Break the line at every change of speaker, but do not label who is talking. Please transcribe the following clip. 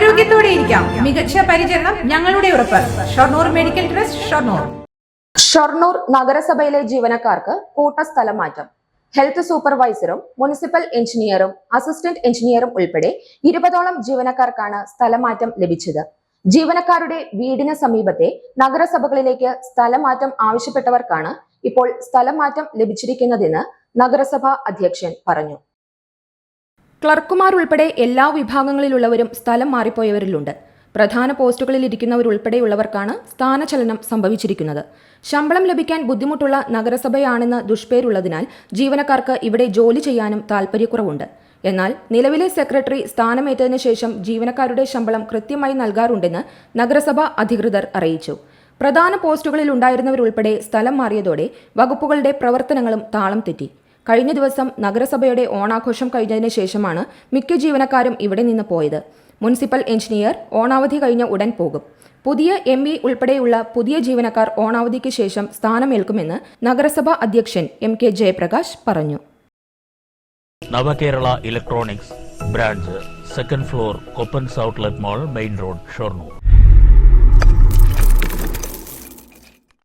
ആരോഗ്യത്തോടെ ഇരിക്കാം മികച്ച പരിചരണം ഞങ്ങളുടെ ഉറപ്പ്. Shoranur medical trust Shoranur.
Shoranur നഗരസഭയിലെ ജീവനക്കാർക്ക് കൂട്ടസ്ഥലം മാറ്റം ഹെൽത്ത് സൂപ്പർവൈസറും മുനിസിപ്പൽ എഞ്ചിനീയറും അസിസ്റ്റന്റ് എഞ്ചിനീയറും ഉൾപ്പെടെ ഇരുപതോളം ജീവനക്കാർക്കാണ് സ്ഥലമാറ്റം ലഭിച്ചത്. ജീവനക്കാരുടെ വീടിന് സമീപത്തെ നഗരസഭകളിലേക്ക് സ്ഥലമാറ്റം ആവശ്യപ്പെട്ടവർക്കാണ് ഇപ്പോൾ സ്ഥലമാറ്റം ലഭിച്ചിരിക്കുന്നതെന്ന് നഗരസഭാ അധ്യക്ഷൻ പറഞ്ഞു. ക്ലർക്കുമാർ ഉൾപ്പെടെ എല്ലാ വിഭാഗങ്ങളിലുള്ളവരും സ്ഥലം മാറിപ്പോയവരിലുണ്ട്. പ്രധാന പോസ്റ്റുകളിൽ ഇരിക്കുന്നവരുൾപ്പെടെയുള്ളവർക്കാണ് സ്ഥാനചലനം സംഭവിച്ചിരിക്കുന്നത്. ശമ്പളം ലഭിക്കാൻ ബുദ്ധിമുട്ടുള്ള നഗരസഭയാണെന്ന് ദുഷ്പേരുള്ളതിനാൽ ജീവനക്കാർക്ക് ഇവിടെ ജോലി ചെയ്യാനും താൽപ്പര്യക്കുറവുണ്ട് എന്നാൽ നിലവിലെ സെക്രട്ടറി സ്ഥാനമേറ്റതിനു ശേഷം ജീവനക്കാരുടെ ശമ്പളം കൃത്യമായി നൽകാറുണ്ടെന്ന് നഗരസഭ അധികൃതർ അറിയിച്ചു. പ്രധാന പോസ്റ്റുകളിൽ ഉണ്ടായിരുന്നവരുൾപ്പെടെ സ്ഥലം മാറിയതോടെ വകുപ്പുകളുടെ പ്രവർത്തനങ്ങളും താളം തെറ്റി. കഴിഞ്ഞ ദിവസം നഗരസഭയുടെ ഓണാഘോഷം കഴിഞ്ഞതിന് ശേഷമാണ് മിക്ക ജീവനക്കാരും ഇവിടെ നിന്ന് പോയത്. മുനിസിപ്പൽ എഞ്ചിനീയർ ഓണാവധി കഴിഞ്ഞ ഉടൻ പോകും. പുതിയ എം ഇ ഉൾപ്പെടെയുള്ള പുതിയ ജീവനക്കാർ ഓണാവധിക്ക് ശേഷം സ്ഥാനമേൽക്കുമെന്ന് നഗരസഭാ അധ്യക്ഷൻ എം കെ ജയപ്രകാശ് പറഞ്ഞു.
Navakerala electronics branch second floor കൊപ്പൻസ് outlet mall main road Shoranur.